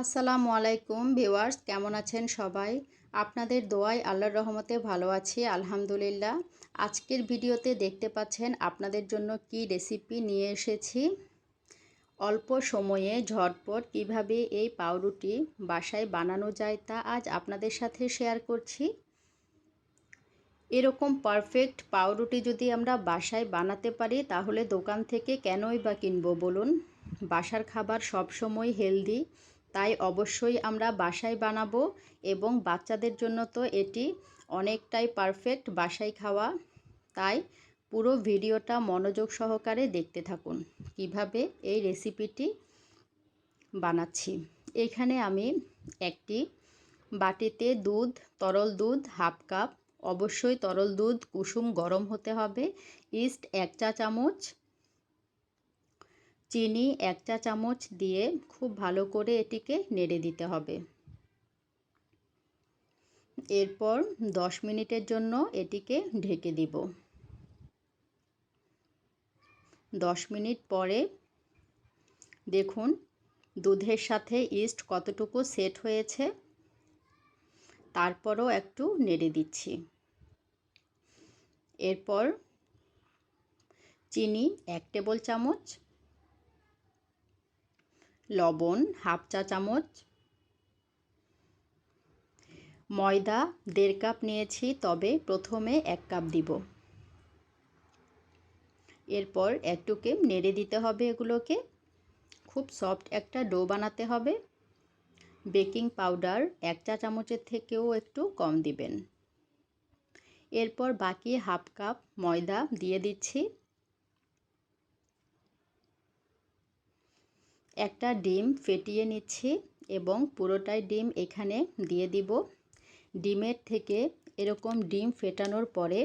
আসসালামু আলাইকুম ভিউয়ার্স, কেমন আছেন সবাই? আপনাদের দোয়ায় আল্লাহর রহমতে ভালো আছি, আলহামদুলিল্লাহ। আজকের ভিডিওতে দেখতে পাচ্ছেন আপনাদের জন্য কি রেসিপি নিয়ে এসেছি। অল্প সময়ে ঝটপট কীভাবে এই পাউরুটি বাসায় বানানো যায় তা আজ আপনাদের সাথে শেয়ার করছি। এরকম পারফেক্ট পাউরুটি যদি আমরা বাসায় বানাতে পারি, তাহলে দোকান থেকে কেনই বা কিনবো বলুন? বাসার খাবার সবসময় হেলদি তাই অবশ্যই আমরা বাসায় বানাবো এবং বাচ্চাদের জন্য তো এটি অনেকটাই পারফেক্ট বাসায় খাওয়া। তাই পুরো ভিডিওটা মনোযোগ সহকারে দেখতে থাকুন কীভাবে এই রেসিপিটি বানাচ্ছি। এখানে আমি একটি বাটিতে দুধ, তরল দুধ হাফ কাপ। অবশ্যই তরল দুধ কুসুম গরম হতে হবে। ইস্ট এক চা চামচ চিনি এক চা চামচ দিয়ে খুব ভালো করে এটিকে নেড়ে দিতে হবে। এরপর দশ মিনিটের জন্য এটিকে ঢেকে দিব। দশ মিনিট পরে দেখুন দুধের সাথে ইস্ট কতটুকু সেট হয়েছে, তারপরও একটু নেড়ে দিচ্ছি। এরপর চিনি এক টেবিল চামচ লবণ, হাফ চা চামচ। ময়দা, দেড় কাপ নিয়েছি, তবে প্রথমে এক কাপ দিব। এরপর একটুকে নেড়ে দিতে হবে এগুলোকে। খুব সফট একটা ডো বানাতে হবে। বেকিং পাউডার এক চা চামচের থেকেও একটু কম দিবেন। এরপর বাকি হাফ কাপ ময়দা দিয়ে দিচ্ছি। একটা ডিম ফেটিয়ে নিচ্ছি এবং পুরোটাই ডিম এখানে দিয়ে দিব। ডিমের থেকে এরকম ডিম ফেটানোর পরে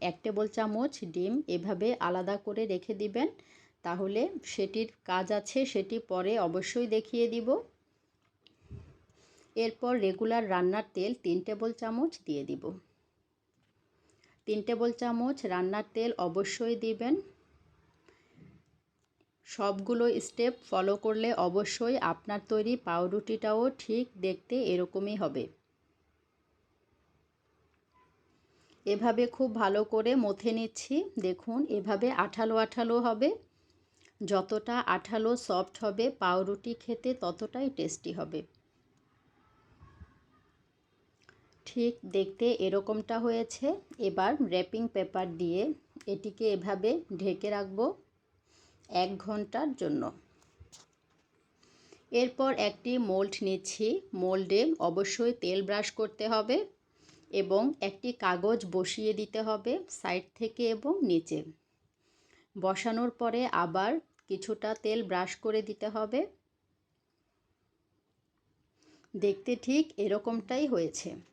এক টেবিল চামচ ডিম এভাবে আলাদা করে রেখে দিবেন। তাহলে সেটির কাজ আছে, সেটি পরে অবশ্যই দেখিয়ে দিব। এরপর রেগুলার রান্নার তেল তিন টেবিল চামচ দিয়ে দিব। তিন টেবিল চামচ রান্নার তেল অবশ্যই দিবেন। সবগুলো স্টেপ ফলো করলে অবশ্যই আপনার তৈরি পাউরুটিটাও ঠিক দেখতে এরকমই হবে। এভাবে খুব ভালো করে মথে নিচ্ছি। দেখুন, এভাবে আঠালো আঠালো হবে। যতটা আঠালো সফট হবে পাউরুটি খেতে, ততটাই টেস্টি হবে। ঠিক দেখতে এরকমটা হয়েছে। এবার র্যাপিং পেপার দিয়ে এটিকে এভাবে ঢেকে রাখব। এক ঘণ্টার জন্য। এরপর একটি মোল্ড নিচ্ছি। মোল্ডে অবশ্যই তেল ব্রাশ করতে হবে এবং একটি কাগজ বসিয়ে দিতে হবে সাইড থেকে এবং নিচে। বসানোর পরে আবার কিছুটা তেল ব্রাশ করে দিতে হবে। দেখতে ঠিক এরকমটাই হয়েছে।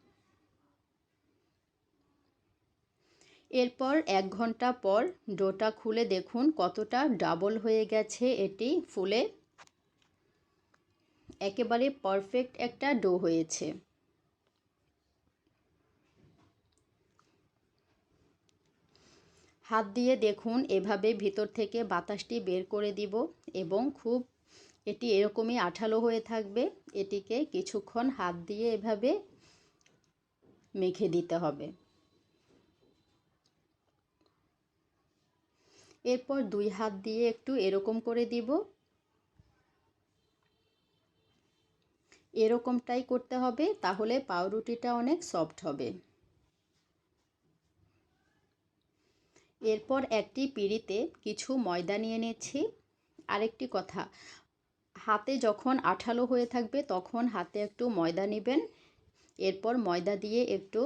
এরপর এক ঘণ্টা পর ডোটা খুলে দেখুন কতটা ডাবল হয়ে গেছে এটি ফুলে। একেবারে পারফেক্ট একটা ডো হয়েছে। হাত দিয়ে দেখুন এভাবে ভিতর থেকে বাতাসটি বের করে দিব এবং খুব এটি এরকমই আঠালো হয়ে থাকবে। এটিকে কিছুক্ষণ হাত দিয়ে এভাবে মেখে দিতে হবে। এরপর দুই হাত দিয়ে একটু এরকম করে দিব। এরকমটাই করতে হবে, তাহলে পাউরুটিটা অনেক সফট হবে। এরপর একটি পিঁড়িতে কিছু ময়দা নিয়ে নিচ্ছি। আরেকটি কথা, হাতে যখন আঠালো হয়ে থাকবে তখন হাতে একটু ময়দা নেবেন। এরপর ময়দা দিয়ে একটু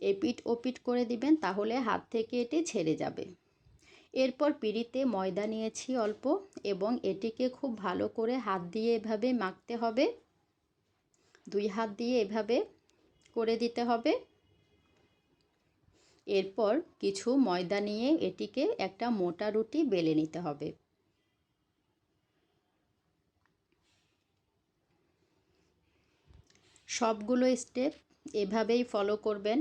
এপিট ওপিট করে দিবেন, তাহলে হাত থেকে এটি ছেড়ে যাবে। এরপর পিঁড়িতে ময়দা নিয়েছি অল্প এবং এটিকে খুব ভালো করে হাত দিয়ে এভাবে মাখতে হবে। দুই হাত দিয়ে এভাবে করে দিতে হবে। এরপর কিছু ময়দা নিয়ে এটিকে একটা মোটা রুটি বেলে নিতে হবে। সবগুলো স্টেপ এভাবেই ফলো করবেন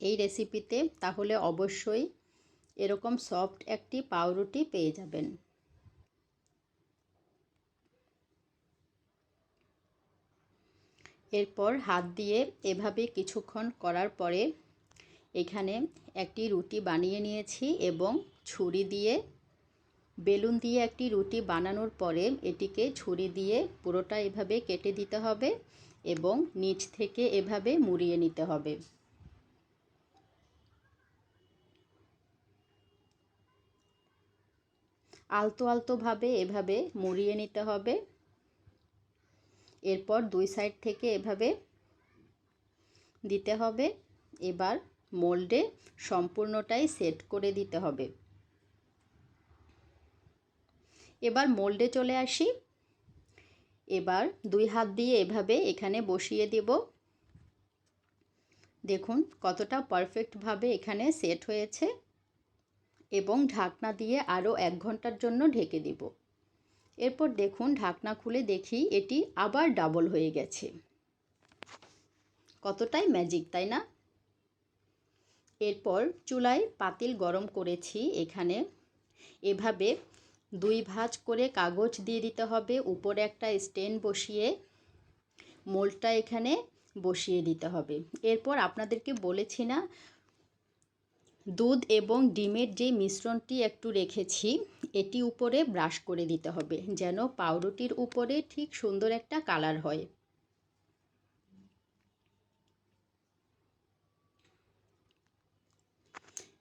এই রেসিপিতে তাহলে অবশ্যই এরকম সফট একটি পাউরুটি পেয়ে যাবেন। এরপর হাত দিয়ে এভাবে কিছুক্ষণ করার পরে এখানে একটি রুটি বানিয়ে নিয়েছি এবং ছুরি দিয়ে, বেলুন দিয়ে একটি রুটি বানানোর পরে এটিকে ছুরি দিয়ে পুরোটা এভাবে কেটে দিতে হবে এবং নিচ থেকে এভাবে মুড়িয়ে নিতে হবে। আলতো আলতোভাবে এভাবে মুড়িয়ে নিতে হবে। এরপর দুই সাইড থেকে এভাবে দিতে হবে। এবার মোল্ডে সম্পূর্ণটাই সেট করে দিতে হবে। এবার মোল্ডে চলে আসি। এবার দুই হাত দিয়ে এভাবে এখানে বসিয়ে দেব। দেখুন কতটা পারফেক্টভাবে এখানে সেট হয়েছে। এবং ঢাকনা দিয়ে আরও এক ঘণ্টার জন্য ঢেকে দেব। এরপর দেখুন, ঢাকনা খুলে দেখি এটি আবার ডাবল হয়ে গেছে। কতটাই ম্যাজিক, তাই না? এরপর চুলায় পাতিল গরম করেছি এখানে। এভাবে দুই ভাঁজ করে কাগজ দিয়ে দিতে হবে, উপরে একটা স্ট্যান্ড বসিয়ে মোলটা এখানে বসিয়ে দিতে হবে। এরপর আপনাদেরকে বলেছি না দুধ এবং ডিমের যে মিশ্রণটি একটু রেখেছি, এটি উপরে ব্রাশ করে দিতে হবে যেন পাউরুটির উপরে ঠিক সুন্দর একটা কালার হয়।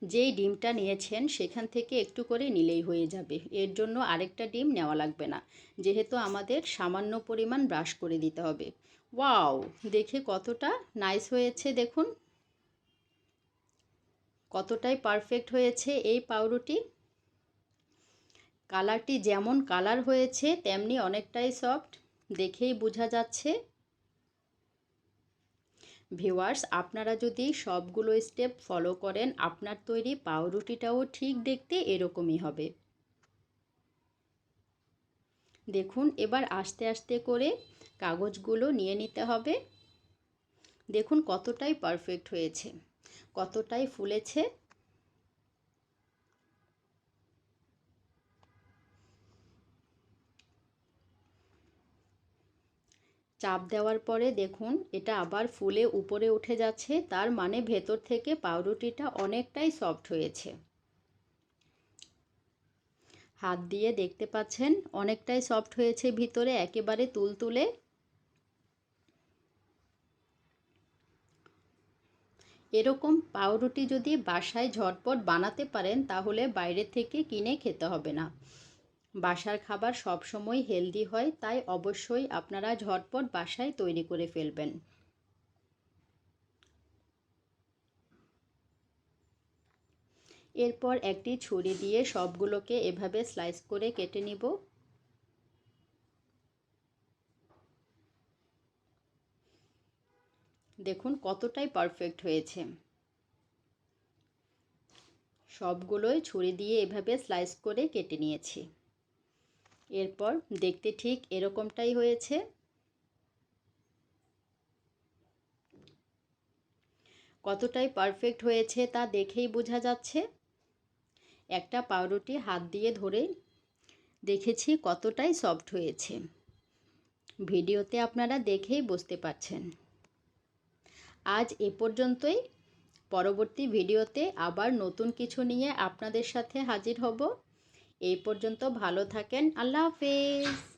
যেই ডিমটা নিয়েছেন সেখান থেকে একটু করে নিলেই হয়ে যাবে। এর জন্য আরেকটা ডিম নেওয়া লাগবে না, যেহেতু আমাদের সামান্য পরিমাণ ব্রাশ করে দিতে হবে। ওয়াও! দেখে কতটা নাইস হয়েছে, দেখুন। কতটাই পারফেক্ট হয়েছে এই পাউরুটি? কালারটি যেমন কালার হয়েছে, তেমনি অনেকটাই সফট দেখেই বোঝা যাচ্ছে। ভিওয়ার্স আপনারা যদি সবগুলো স্টেপ ফলো করেন, আপনার তৈরি পাউরুটিটাও ঠিক দেখতে এরকমই হবে। দেখুন, এবার আস্তে আস্তে করে কাগজগুলো নিয়ে নিতে হবে। দেখুন কতটাই পারফেক্ট হয়েছে। কতটাই ফুলেছে? চাপ দেওয়ার পরে দেখুন, এটা আবার ফুলে উপরে উঠে যাচ্ছে, তার মানে ভেতর থেকে পাউরুটিটা অনেকটাই সফট হয়েছে। হাত দিয়ে দেখতে পাচ্ছেন, অনেকটাই সফট হয়েছে ভিতরে, একেবারে তুলতুলে। এরকম পাউরুটি যদি বাসায় ঝটপট বানাতে পারেন, তাহলে বাইরে থেকে কিনে খেতে হবে না। বাসার খাবার সবসময় হেলদি হয়, তাই অবশ্যই আপনারা ঝটপট বাসায় তৈরি করে ফেলবেন। এরপর একটি ছুরি দিয়ে সবগুলোকে এভাবে স্লাইস করে কেটে নিব। দেখুন কতটাই পারফেক্ট হয়েছে। সবগুলোই ছুরি দিয়ে এভাবে স্লাইস করে কেটে নিয়েছি। এরপর দেখতে ঠিক এরকমটাই হয়েছে। কতটাই পারফেক্ট হয়েছে তা দেখেই বোঝা যাচ্ছে। একটা পাউরুটি হাত দিয়ে ধরে দেখেছি কতটাই সফট হয়েছে। ভিডিওতে আপনারা দেখেই বুঝতে পারছেন। আজ এ পর্যন্তই। পরবর্তী ভিডিওতে আবার নতুন কিছু নিয়ে আপনাদের সাথে হাজির হব। এই পর্যন্ত ভালো থাকেন। আল্লাহ হাফেজ।